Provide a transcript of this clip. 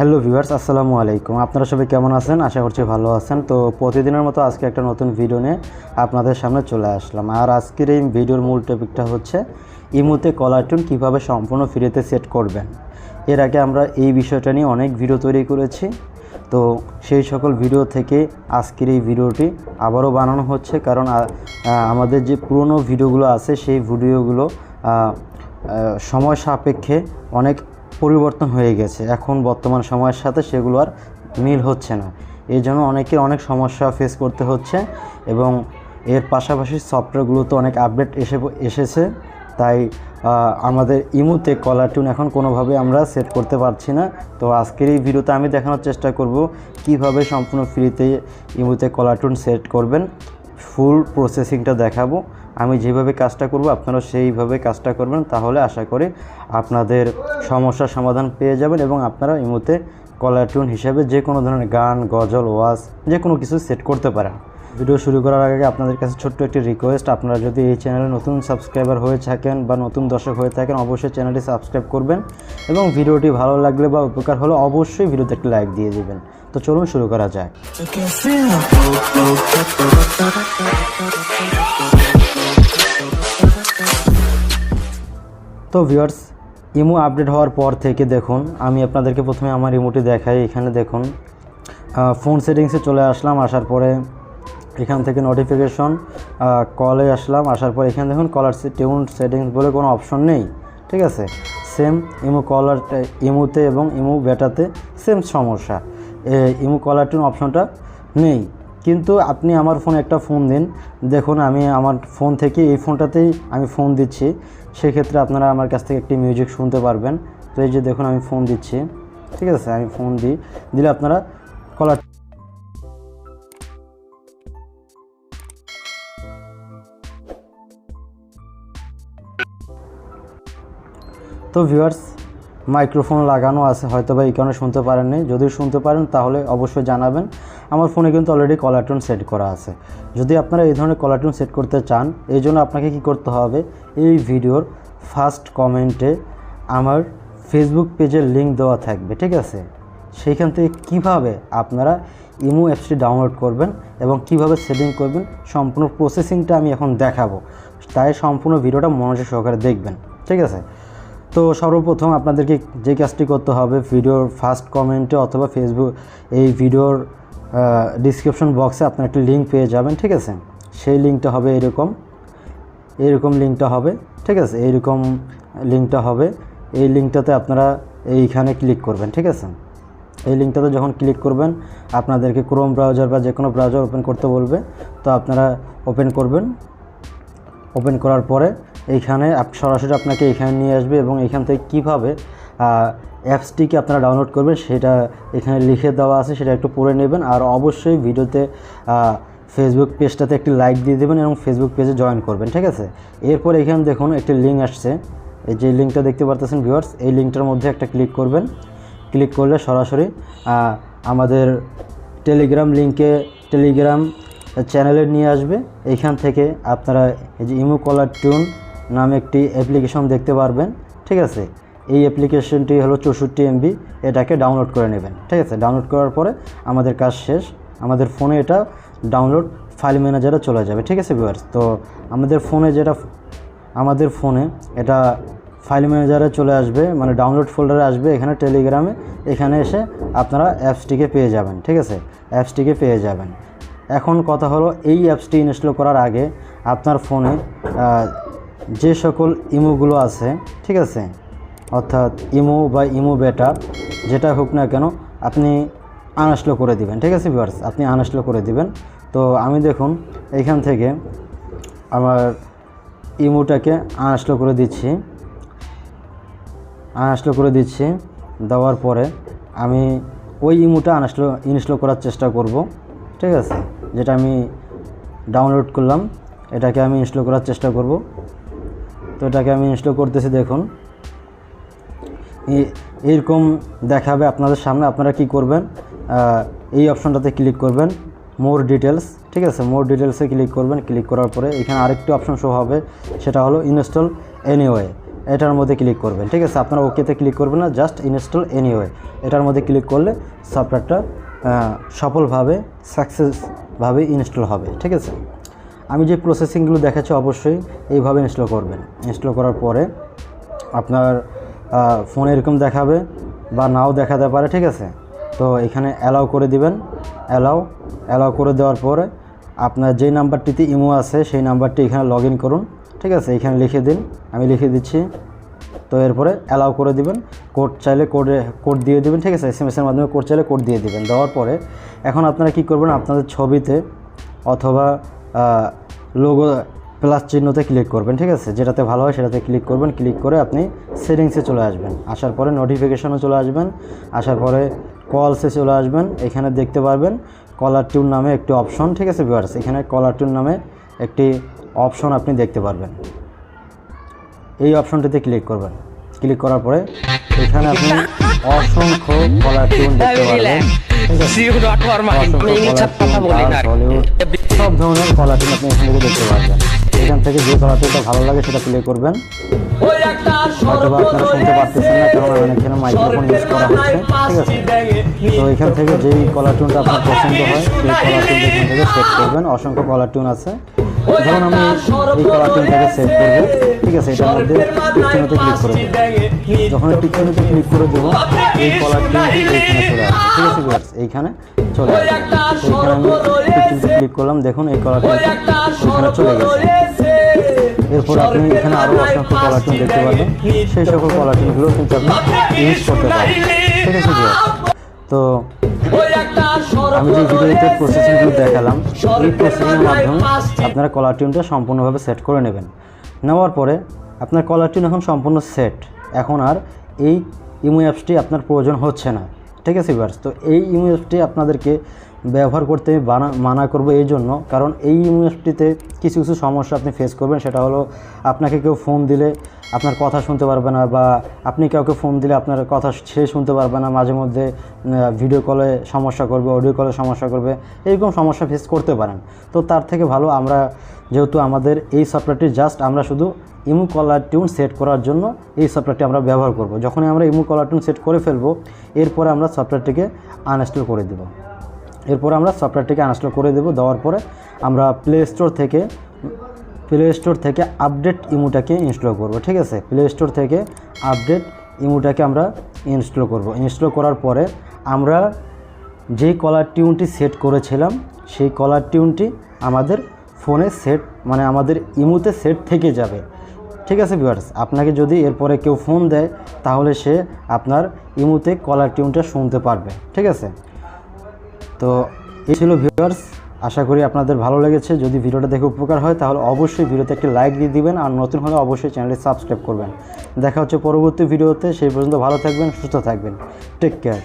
Hello viewers, আসসালামু আলাইকুম। আপনারা সবাই কেমন আছেন? আশা করছি ভালো আছেন। তো প্রতিদিনের মতো আজকে একটা নতুন ভিডিও নিয়ে আপনাদের সামনে চলে আসলাম। আর আজকের এই ভিডিওর মূল টপিকটা হচ্ছে ইমুতে কলার টিউন কীভাবে সম্পূর্ণ ফ্রিতে সেট করবেন। এর আগে আমরা এই বিষয়টা নিয়ে অনেক ভিডিও তৈরি করেছি। তো সেই সকল ভিডিও থেকে আজকের এই ভিডিওটি আবারও বানানো হচ্ছে। কারণ আমাদের যে পুরনো ভিডিওগুলো আছে, সেই ভিডিওগুলো সময় সাপেক্ষে অনেক পরিবর্তন হয়ে গেছে। এখন বর্তমান সময়ের সাথে সেগুলো আর মিল হচ্ছে না। এই জন্য অনেকের অনেক সমস্যা ফেস করতে হচ্ছে এবং এর পাশাপাশি সফটওয়্যারগুলো তো অনেক আপডেট এসে এসেছে। তাই আমাদের ইমুতে কলার টিউন এখন কোনোভাবে আমরা সেট করতে পারছি না। তো আজকের এই ভিডিওতে আমি দেখানোর চেষ্টা করব কীভাবে সম্পূর্ণ ফ্রিতে ইমুতে কলার টিউন সেট করবেন। ফুল প্রসেসিংটা দেখাবো। আমি যেভাবে কাজটা করব আপনারা সেইভাবে কাজটা করবেন, তাহলে আশা করি আপনাদের সমস্যার সমাধান পেয়ে যাবেন এবং আপনারা এই মুহূর্তে কলার টিউন হিসেবে যে কোনো ধরনের গান, গজল, ওয়াজ, যে কোনো কিছু সেট করতে পারেন। ভিডিও শুরু করার আগে আপনাদের কাছে ছোট্ট একটি রিকোয়েস্ট আপনারা যদি এই চ্যানেলে নতুন সাবস্ক্রাইবার হয়ে থাকেন বা নতুন দর্শক হয়ে থাকেন, অবশ্যই চ্যানেলটি সাবস্ক্রাইব করবেন এবং ভিডিওটি ভালো লাগলে বা উপকার হলে অবশ্যই ভিডিওতে একটি লাইক দিয়ে দেবেন। তো চলুন শুরু করা feel তো ভিউয়ার্স ইমো আপডেট হওয়ার পর থেকে দেখুন, আমি আপনাদেরকে প্রথমে আমার ইমোটি দেখাই। এখানে দেখুন ফোন সেটিংসে চলে আসলাম, আসার পরে এখান থেকে নোটিফিকেশন কলে আসলাম, আসার পর এখানে দেখুন কলার টিউন সেটিংস বলে কোনো অপশন নেই, ঠিক আছে? সেম ইমো কলার ইমোতে এবং ইমো বেটাতে সেম সমস্যা। ইমো কলার টিউন অপশনটা নেই। কিন্তু আপনি আমার ফোনে একটা ফোন দিন। দেখুন, আমি আমার ফোন থেকে এই ফোনটাতেই আমি ফোন দিচ্ছি। সেক্ষেত্রে আপনারা আমার কাছ থেকে একটি মিউজিক শুনতে পারবেন। তো এই যে দেখুন, আমি ফোন দিচ্ছি। ঠিক আছে? আমি ফোন দিই দিলে আপনারা কলার তো ভিউয়ার্স, মাইক্রোফোন লাগানো আছে হয়তো বা এই কারণে শুনতে পারেননি। যদি শুনতে পারেন, তাহলে অবশ্যই জানাবেন। আমার ফোনে কিন্তু অলরেডি কলার টোন সেট করা আছে। যদি আপনারা এই ধরনের কলার টোন সেট করতে চান, এই জন্য আপনাকে কি করতে হবে? এই ভিডিওর ফার্স্ট কমেন্টে আমার ফেসবুক পেজের লিঙ্ক দেওয়া থাকবে, ঠিক আছে? সেইখান থেকে কীভাবে আপনারা ইমো অ্যাপসটি ডাউনলোড করবেন এবং কীভাবে সেটিং করবেন, সম্পূর্ণ প্রসেসিংটা আমি এখন দেখাবো। তাই সম্পূর্ণ ভিডিওটা মনোযোগ সহকারে দেখবেন, ঠিক আছে? তো সর্বপ্রথম আপনাদেরকে যে কাজটি করতে হবে, ভিডিওর ফার্স্ট কমেন্টে অথবা ফেসবুক এই ভিডিওর ডিসক্রিপশন বক্সে আপনার একটা লিঙ্ক পেয়ে যাবেন, ঠিক আছে? সেই লিঙ্কটা হবে এরকম এরকম লিঙ্কটা হবে, ঠিক আছে? এইরকম লিঙ্কটা হবে, এই লিঙ্কটাতে আপনারা এইখানে ক্লিক করবেন, ঠিক আছে? এই লিঙ্কটাতে যখন ক্লিক করবেন, আপনাদেরকে ক্রোম ব্রাউজার বা যে কোনো ব্রাউজার ওপেন করতে বলবে, তো আপনারা ওপেন করবেন। ওপেন করার পরে এইখানে সরাসরি আপনাকে এখানে নিয়ে আসবে এবং এখান থেকে কীভাবে অ্যাপসটিকে আপনারা ডাউনলোড করবেন সেটা এখানে লিখে দেওয়া আছে, সেটা একটু পড়ে নেবেন। আর অবশ্যই ভিডিওতে ফেসবুক পেজটাতে একটি লাইক দিয়ে দেবেন এবং ফেসবুক পেজে জয়েন করবেন, ঠিক আছে? এরপর এখানে দেখুন একটি লিঙ্ক আসছে। এই যে লিঙ্কটা দেখতে পারতেছেন ভিউয়ার্স এই লিঙ্কটার মধ্যে একটা ক্লিক করবেন। ক্লিক করলে সরাসরি আমাদের টেলিগ্রাম লিঙ্কে টেলিগ্রাম চ্যানেলে নিয়ে আসবে। এইখান থেকে আপনারা এই যে ইমো কলার টিউন নামে একটি অ্যাপ্লিকেশন দেখতে পারবেন, ঠিক আছে? এই অ্যাপ্লিকেশনটি হলো চৌষট্টি এমবি এটাকে ডাউনলোড করে নেবেন, ঠিক আছে? ডাউনলোড করার পরে আমাদের কাজ শেষ। আমাদের ফোনে এটা ডাউনলোড ফাইল ম্যানেজারে চলে যাবে, ঠিক আছে ভিউয়ার্স তো আমাদের ফোনে যেটা, আমাদের ফোনে এটা ফাইল ম্যানেজারে চলে আসবে মানে ডাউনলোড ফোল্ডারে আসবে, এখানে টেলিগ্রামে এখানে এসে আপনারা অ্যাপসটিকে পেয়ে যাবেন, ঠিক আছে? অ্যাপসটিকে পেয়ে যাবেন। এখন কথা হলো, এই অ্যাপসটি ইনস্টল করার আগে আপনার ফোনে যে সকল ইমোগুলো আছে, ঠিক আছে? অর্থাৎ ইমো বা ইমো বেটা, যেটা হোক না কেন, আপনি আনস্টল করে দিবেন, ঠিক আছে ভিউয়ার্স আপনি আনস্টল করে দিবেন। তো আমি দেখুন এইখান থেকে আমার ইমোটাকে আনস্টল করে দিচ্ছি। আনস্টল করে দিচ্ছি, দেওয়ার পরে আমি ওই ইমোটা আনস্টল ইনস্টল করার চেষ্টা করব, ঠিক আছে? যেটা আমি ডাউনলোড করলাম, এটাকে আমি ইনস্টল করার চেষ্টা করব। তো এটাকে আমি ইনস্টল করতেছি, দেখুন। এইরকম দেখাবে আপনাদের সামনে, আপনারা কি করবেন এই অপশনটাতে ক্লিক করবেন মোর ডিটেলস ঠিক আছে? মোর ডিটেলসে ক্লিক করবেন ক্লিক করার পরে এখানে আরেকটি অপশন শো হবে, সেটা হলো ইনস্টল এনিওয়ে এটার মধ্যে ক্লিক করবেন, ঠিক আছে? আপনারা ওকেতে ক্লিক করবেন না জাস্ট ইনস্টল এনিওয়ে এটার মধ্যে ক্লিক করলে সফটওয়্যারটা সফলভাবে সাকসেসভাবে ইনস্টল হবে, ঠিক আছে? আমি যে প্রসেসিংগুলো দেখাচ্ছি অবশ্যই এইভাবে ইনস্টল করবেন। ইনস্টল করার পরে আপনার ফোনে এরকম দেখাবে বা নাও দেখাতে পারে, ঠিক আছে? তো এখানে অ্যালাউ করে দিবেন অ্যালাউ অ্যালাউ করে দেওয়ার পরে আপনার যেই নাম্বারটিতে ইমো আছে, সেই নাম্বারটি এখানে লগ করুন, ঠিক আছে? এখানে লিখে দিন, আমি লিখে দিচ্ছি। তো এরপরে অ্যালাউ করে দিবেন কোড চাইলে কোডে কোড দিয়ে দিবেন, ঠিক আছে? এস এসের মাধ্যমে কোড চাইলে কোড দিয়ে দিবেন। দেওয়ার পরে এখন আপনারা কি করবেন? আপনাদের ছবিতে অথবা লোগো প্লাস চিহ্নতে ক্লিক করবেন ঠিক আছে? যেটাতে ভালো হয় সেটাতে ক্লিক করবেন ক্লিক করে আপনি সেটিংসে চলে আসবেন। আসার পরে নোটিফিকেশনে চলে আসবেন আসার পরে কলসে চলে আসবেন। এখানে দেখতে পারবেন কলার টিউন নামে একটি অপশন ঠিক আছে ভিউয়ার্স এখানে কলার টিউন নামে একটি অপশন আপনি দেখতে পারবেন। এই অপশনটিতে ক্লিক করবেন। ক্লিক করার পরে এখানে আপনি অসংখ্য কলার টিউন দেখতে পারবেন। সব ধরনের কলা আপনি দেখতে পারবেন এখান থেকে যে টিউনটা ভালো লাগে সেটা প্লে করবেন আপনারা শুনতে পারতেছেন না অনেকখানে মাইক্রোফোন করা হচ্ছে ঠিক আছে তো এখান থেকে যেই কলার আপনার পছন্দ হয় সেই কলার এখান থেকে সেট করবেন অসংখ্য কলার টিউন আছে ধরুন আমি এই কলার টিউনটাকে সেট করব ঠিক আছে এটার মধ্যে টিকচিনোতে ক্লিক করে দেবো। যখন টিকচিনোতে ক্লিক করে দেবো এই কলার টিউনটি এইখানে চলে আসবে ঠিক আছে ভিউয়ার্স এইখানে চলে আসবে। তো এখানে আমি টিকচিনোতে ক্লিক করলাম দেখুন এই কলার টিউনটি ওইখানে চলে গেছে। এরপর আপনি এখানে আরও অসংখ্য কলার টিউন দেখতে পারবেন। সেই সকল কলার টিউনগুলো কিন্তু আপনি ইউজ করতে পারেন ঠিক আছে ভিউয়ার্স তো আমি যে ভিডিওতে প্রসেসিংগুলো দেখালাম এই প্রসেসিংয়ের মাধ্যমে আপনারা কলার টিউনটা সম্পূর্ণভাবে সেট করে নেবেন। নেওয়ার পরে আপনার কলার টিউন এখন সম্পূর্ণ সেট এখন আর এই ইমো অ্যাপসটি আপনার প্রয়োজন হচ্ছে না। ঠিক আছে ভিউয়ার্স তো এই ইমো অ্যাপসটি আপনাদেরকে ব্যবহার করতে আমি বানা মানা করব এই জন্য। কারণ এই ইমো অ্যাপসটিতে কিছু কিছু সমস্যা আপনি ফেস করবেন। সেটা হলো আপনাকে কেউ ফোন দিলে আপনার কথা শুনতে পারবে না বা আপনি কাউকে ফোন দিলে আপনার কথা সে শুনতে পারবে না, মাঝে মধ্যে ভিডিও কলে সমস্যা করবে অডিও কলে সমস্যা করবে, এরকম সমস্যা ফেস করতে পারেন। তো তার থেকে ভালো আমরা যেহেতু আমাদের এই সফটওয়্যারটি জাস্ট আমরা শুধু ইমু কলার টিউন সেট করার জন্য এই সফটওয়্যারটি আমরা ব্যবহার করব। যখনই আমরা ইমু কলার টিউন সেট করে ফেলব, এরপরে আমরা সফটওয়্যারটিকে আনইনস্টল করে দেবো। এরপরে আমরা সফটওয়্যারটিকে আনইনস্টল করে দেবো, দেওয়ার পরে আমরা প্লে স্টোর থেকে প্লে স্টোর থেকে আপডেট ইমুটাকে ইনস্টল করব, ঠিক আছে? প্লে স্টোর থেকে আপডেট ইমুটাকে আমরা ইনস্টল করব। ইনস্টল করার পরে আমরা যেই কলার টিউনটি সেট করেছিলাম, সেই কলার টিউনটি আমাদের ফোনে সেট মানে আমাদের ইমুতে সেট থেকে যাবে। ঠিক আছে ভিউয়ার্স আপনাকে যদি এরপরে কেউ ফোন দেয়, তাহলে সে আপনার ইমুতে কলার টিউনটা শুনতে পারবে। ঠিক আছে? তো, এই ছিল ভিউয়ার্স আশা করি আপনাদের ভালো লেগেছে। যদি ভিডিওটা দেখে উপকার হয়, তাহলে অবশ্যই ভিডিওতে একটি লাইক দিয়ে দিবেন আর নতুন হলে অবশ্যই চ্যানেলটি সাবস্ক্রাইব করবেন। দেখা হচ্ছে পরবর্তী ভিডিওতে। সেই পর্যন্ত ভালো থাকবেন, সুস্থ থাকবেন। Take care.